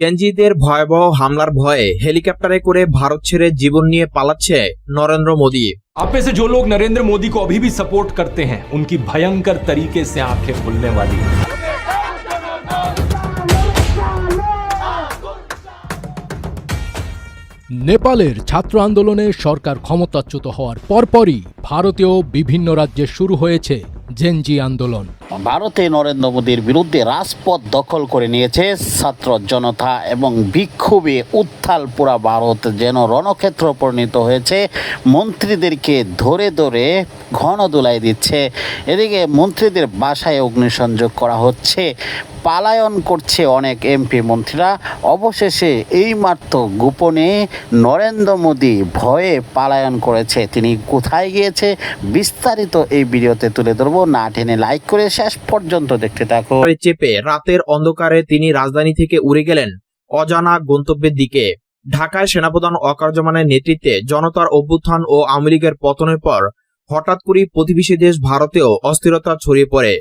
জেনজিদের ভয়াবহ হামলার ভয়ে হেলিকপ্টারে করে ভারত ছেড়ে জীবন নিয়ে পালাচ্ছে নরেন্দ্র মোদী आप में से जो लोग नरेंद्र मोदी को अभी भी सपोर्ट करते हैं उनकी भयंकर तरीके से आंखें खुलने वाली हैं নেপালের ছাত্র আন্দোলনে সরকার ক্ষমতাচ্যুত হওয়ার পরপরই ভারতীয় বিভিন্ন রাজ্যে শুরু হয়েছে জেনজি আন্দোলন। ভারতে নরেন্দ্র মোদীর বিরুদ্ধে রাজপথ দখল করে নিয়েছে ছাত্র জনতা এবং বিক্ষোভে উত্থাল পুরা ভারত যেন রণক্ষেত্র পরিণত হয়েছে। মন্ত্রীদেরকে ধরে ধরে ঘন দোলাই দিচ্ছে। এদিকে মন্ত্রীদের বাসায় অগ্নিসংযোগ করা হচ্ছে। পালায়ন করছে অনেক এমপি মন্ত্রীরা। অবশেষে এইমাত্র গোপনে নরেন্দ্র মোদী ভয়ে পালায়ন করেছে। তিনি কোথায় গিয়েছে বিস্তারিত এই ভিডিওতে তুলে ধরবো। না টেনে লাইক করে শেষ পর্যন্ত দেখতে থাকো চেপে রাতের অন্ধকারে তিনি রাজধানী থেকে উড়ে গেলেন অজানা গন্তব্যের দিকে। ঢাকায় সেনাপ্রধান অকার্যমানের নেতৃত্বে জনতার অভ্যুত্থান ও আওয়ামী লীগের পতনের পর হঠাৎ করেই প্রতিবেশী দেশ ভারতেও অস্থিরতা ছড়িয়ে পড়ে।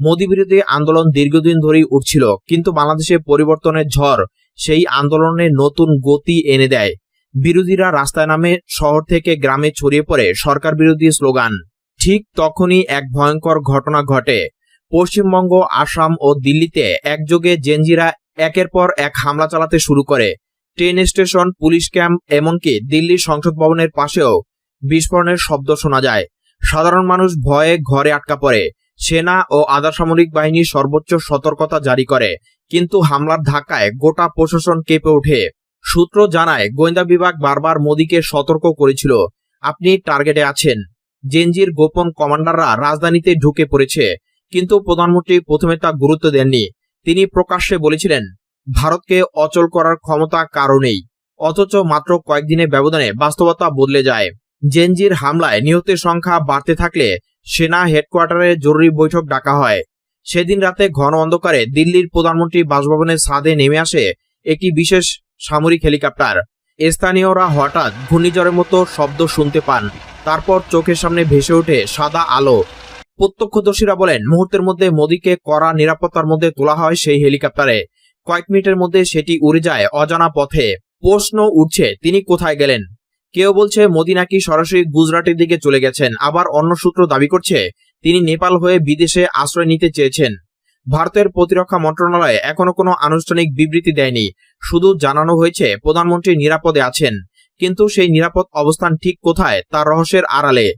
মোদী বিরোধী আন্দোলন দীর্ঘদিন ধরেই উঠছিল, কিন্তু বাংলাদেশে পরিবর্তনের ঝড় সেই আন্দোলনে নতুন গতি এনে দেয়। বিরোধীরা রাস্তায় নামে শহর থেকে গ্রামে ছড়িয়ে পড়ে সরকার বিরোধী স্লোগান। ঠিক তখনই এক ভয়ঙ্কর ঘটনা ঘটে। পশ্চিমবঙ্গ, আসাম ও দিল্লিতে একযোগে জেনজিরা একের পর এক হামলা চালাতে শুরু করে। ট্রেন স্টেশন, পুলিশ ক্যাম্প এমনকি দিল্লির সংসদ ভবনের পাশেও বিস্ফোরণের শব্দ শোনা যায়। সাধারণ মানুষ ভয়ে ঘরে আটকা পড়ে। সেনা ও আধা সামরিক বাহিনী সর্বোচ্চ সতর্কতা জারি করে। কিন্তু হামলার ধাক্কায় গোটা প্রশাসন কেঁপে ওঠে। সূত্র জানায়, গোয়েন্দা বিভাগ বারবার মোদীকে সতর্ক করেছিল। আপনি টার্গেটে আছেন। জেনজির গোপন কমান্ডাররা রাজধানীতে ঢুকে পড়েছে, কিন্তু প্রধানমন্ত্রী প্রথমে তা গুরুত্ব দেননি। তিনি প্রকাশ্যে বলেছিলেন, ভারতকে অচল করার ক্ষমতা কারণেই অথচ মাত্র কয়েকদিনের ব্যবধানে বাস্তবতা বদলে যায়। জেনজির হামলায় নিহতের সংখ্যা বাড়তে থাকলে সেনা হেডকোয়ার্টারে জরুরি বৈঠক ডাকা হয়। সেদিন রাতে ঘন অন্ধকারে দিল্লির প্রধানমন্ত্রী বাসভবনের ছাদে নেমে আসে একটি বিশেষ সামরিক হেলিকপ্টার। স্থানীয়রা হঠাৎ ঘূর্ণিঝড়ের মতো শব্দ শুনতে পান। তারপর চোখের সামনে ভেসে ওঠে সাদা আলো। প্রত্যক্ষদর্শীরা বলেন, মুহূর্তের মধ্যে মোদীকে কড়া নিরাপত্তার মধ্যে তোলা হয় সেই হেলিকপ্টারে। কয়েক মিনিটের মধ্যে সেটি উড়ে যায় অজানা পথে। প্রশ্ন উঠছে, তিনি কোথায় গেলেন? কেউ বলছে, মোদী নাকি সরাসরি গুজরাটের দিকে চলে গেছেন। আবার অন্য সূত্র দাবি করছে, তিনি নেপাল হয়ে বিদেশে আশ্রয় নিতে চেয়েছেন। ভারতের প্রতিরক্ষা মন্ত্রণালয় এখনও কোনো আনুষ্ঠানিক বিবৃতি দেয়নি। শুধু জানানো হয়েছে, প্রধানমন্ত্রী নিরাপদে আছেন। কিন্তু সেই নিরাপদ অবস্থান ঠিক কোথায় তার রহস্যের আড়ালে।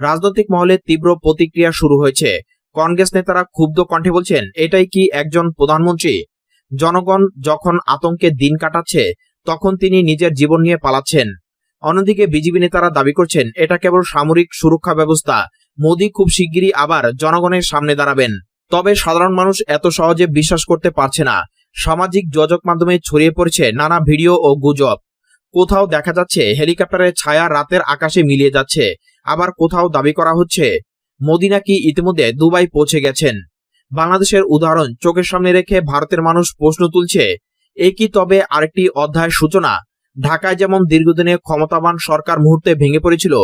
রাজনৈতিক মহলে তীব্র প্রতিক্রিয়া শুরু হয়েছে। কংগ্রেস নেতারা ক্ষুব্ধ কণ্ঠে বলছেন, এটাই কি একজন প্রধানমন্ত্রী? জনগণ যখন আতঙ্কে দিন কাটাচ্ছে, তখন তিনি নিজের জীবন নিয়ে পালাচ্ছেন। অন্যদিকে বিজেপি নেতারা দাবি করছেন, এটা কেবল সামরিক সুরক্ষা ব্যবস্থা। মোদী খুব শিগগিরই আবার জনগণের সামনে দাঁড়াবেন। তবে সাধারণ মানুষ এত সহজে বিশ্বাস করতে পারছে না। সামাজিক যোগাযোগ মাধ্যমে ছড়িয়ে পড়েছে নানা ভিডিও ও গুজব। কোথাও দেখা যাচ্ছে হেলিকপ্টারের ছায়া রাতের আকাশে মিলিয়ে যাচ্ছে। আবার কোথাও দাবি করা হচ্ছে, মোদী নাকি ইতিমধ্যে দুবাই পৌঁছে গেছেন। বাংলাদেশের উদাহরণ চোখের সামনে রেখে ভারতের মানুষ প্রশ্ন তুলছে, এ কি তবে আরেকটি অধ্যায়ের সূচনা? ঢাকায় যেমন দীর্ঘদিনে ক্ষমতাবান সরকার মুহূর্তে ভেঙে পড়েছিল,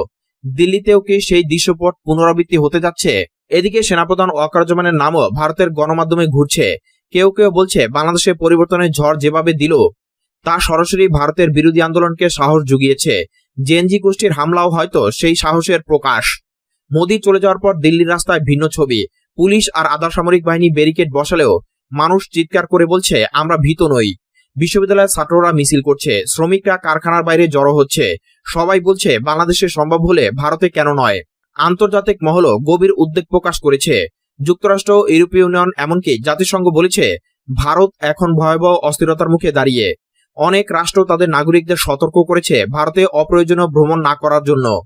দিল্লিতেও কি সেই দৃশ্যপট পুনরাবৃত্তি হতে যাচ্ছে? এদিকে সেনাপ্রধান অকার্যমানের নামও ভারতের গণমাধ্যমে ঘুরছে। কেউ কেউ বলছে, বাংলাদেশে পরিবর্তনের ঝড় যেভাবে দিল, তা সরাসরি ভারতের বিরোধী আন্দোলনকে সাহস জুগিয়েছে। জেনজি গোষ্ঠীর হামলাও হয়তো সেই সাহসের প্রকাশ। মোদী চলে যাওয়ার পর দিল্লির রাস্তায় ভিন্ন ছবি। পুলিশ আর আধা সামরিক বাহিনী ব্যারিকেড বসালেও মানুষ চিৎকার করে বলছে, আমরা ভীত নই। বিশ্ববিদ্যালয়ের ছাত্ররা মিছিল করছে, শ্রমিকরা কারখানার বাইরে জড়ো হচ্ছে। সবাই বলছে, বাংলাদেশে সম্ভব হলে ভারতে কেন নয়? আন্তর্জাতিক মহলও গভীর উদ্বেগ প্রকাশ করেছে। যুক্তরাষ্ট্র, ইউরোপীয় ইউনিয়ন এমনকি জাতিসংঘ বলেছে, ভারত এখন ভয়াবহ অস্থিরতার মুখে দাঁড়িয়ে। অনেক রাষ্ট্র তাদের নাগরিকদের সতর্ক করেছে ভারতে অপ্রয়োজনীয় ভ্রমণ না করার জন্য।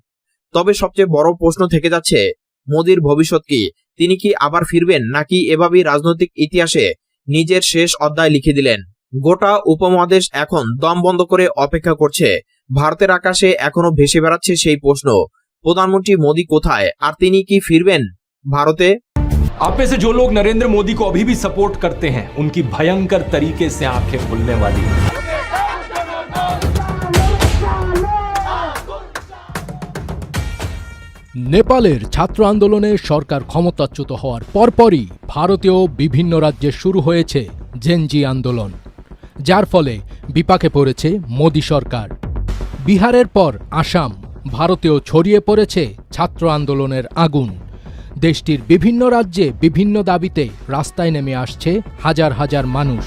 তবে সবচেয়ে বড় প্রশ্ন থেকে যাচ্ছে, মোদীর ভবিষ্যৎ কি? তিনি কি আবার ফিরবেন নাকি এভাবেই রাজনৈতিক ইতিহাসে নিজের শেষ অধ্যায় লিখে দিলেন? গোটা উপমহাদেশ এখন দম বন্ধ করে অপেক্ষা করছে। ভারতের আকাশে এখনও ভেসে বেড়াচ্ছে সেই প্রশ্ন। প্রধানমন্ত্রী মোদী কোথায় আর তিনি কি ফিরবেন ভারতে आप में से जो लोग नरेंद्र मोदी को अभी भी सपोर्ट करते हैं उनकी भयंकर तरीके से आंखें खुलने वाली हैं নেপালের ছাত্র আন্দোলনে সরকার ক্ষমতাচ্যুত হওয়ার পরপরই ভারতীয় বিভিন্ন রাজ্যে শুরু হয়েছে জেনজি আন্দোলন যার ফলে বিপাকে পড়েছে মোদী সরকার বিহারের পর আসাম ভারতেও ছড়িয়ে পড়েছে ছাত্র আন্দোলনের আগুন। দেশটির বিভিন্ন রাজ্যে বিভিন্ন দাবিতে রাস্তায় নেমে আসছে হাজার হাজার মানুষ।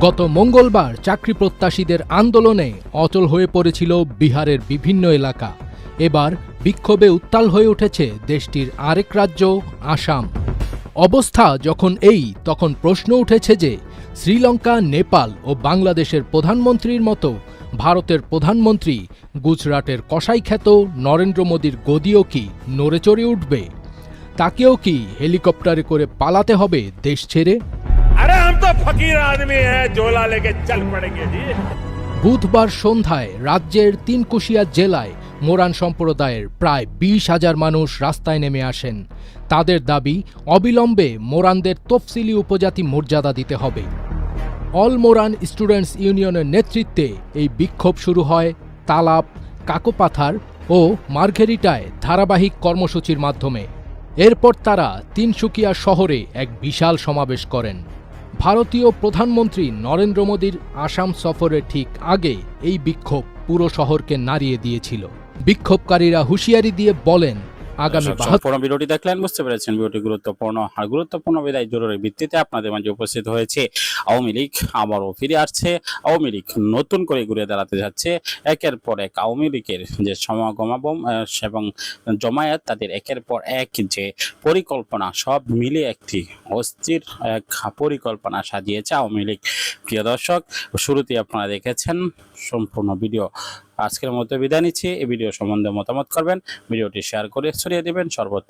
গত মঙ্গলবার চাকরি প্রত্যাশীদের আন্দোলনে অচল হয়ে পড়েছিল বিহারের বিভিন্ন এলাকা। এবার বিক্ষোভে উত্তাল হয়ে উঠেছে দেশটির আরেক রাজ্য, আসাম। অবস্থা যখন এই, তখন প্রশ্ন উঠেছে যে, শ্রীলঙ্কা, নেপাল ও বাংলাদেশের প্রধানমন্ত্রীর মতো ভারতের প্রধানমন্ত্রী গুজরাটের কষাইখ্যাত নরেন্দ্র মোদীর গদিও কি নড়ে চড়ে উঠবে? তাকেও কি হেলিকপ্টারে করে পালাতে হবে দেশ ছেড়ে? বুধবার সন্ধ্যায় রাজ্যের তিনকুশিয়া জেলায় মোরান সম্প্রদায়ের প্রায় বিশ হাজার মানুষ রাস্তায় নেমে আসেন। তাদের দাবি অবিলম্বে মোরানদের তফসিলি উপজাতি মর্যাদা দিতে হবে। অল মোরান স্টুডেন্টস ইউনিয়নের নেতৃত্বে এই বিক্ষোভ শুরু হয় তালাপ কাকোপাথার ও মার্ঘেরিটায় ধারাবাহিক কর্মসূচির মাধ্যমে। এরপর তারা তিনসুকিয়া শহরে এক বিশাল সমাবেশ করেন। ভারতীয় প্রধানমন্ত্রী নরেন্দ্র মোদীর আসাম সফরের ঠিক আগে এই বিক্ষোভ পুরো শহরকে নাড়িয়ে দিয়েছিল। বিক্ষোভকারীরা হুঁশিয়ারি দিয়ে বলেন আগামী সম্পূর্ণ ভিডিওটি দেখলেন বুঝতে পেরেছেন। ভিডিওটি গুরুত্বপূর্ণ। আর গুরুত্বপূর্ণ বিদায় জরুরি ভিত্তিতে আপনাদের মাঝে উপস্থিত হয়েছে আওয়ামী লীগ। আবারও ফিরে আসছে। আওয়ামী লীগ নতুন করে ঘুরে দাঁড়াতে যাচ্ছে। একের পর এক আওয়ামী লীগের যে সমাগমাবম আহ, এবং জমায়েত তাদের একের পর এক যে পরিকল্পনা সব মিলে একটি অস্থির এক পরিকল্পনা সাজিয়েছে আওয়ামী লীগ। প্রিয় দর্শক শুরুতেই আপনারা দেখেছেন সম্পূর্ণ ভিডিও আজকের মতো বিদায় নিচ্ছি। এই ভিডিও সম্বন্ধে মতামত করবেন, ভিডিওটি শেয়ার করে ছড়িয়ে দেবেন সর্বত্র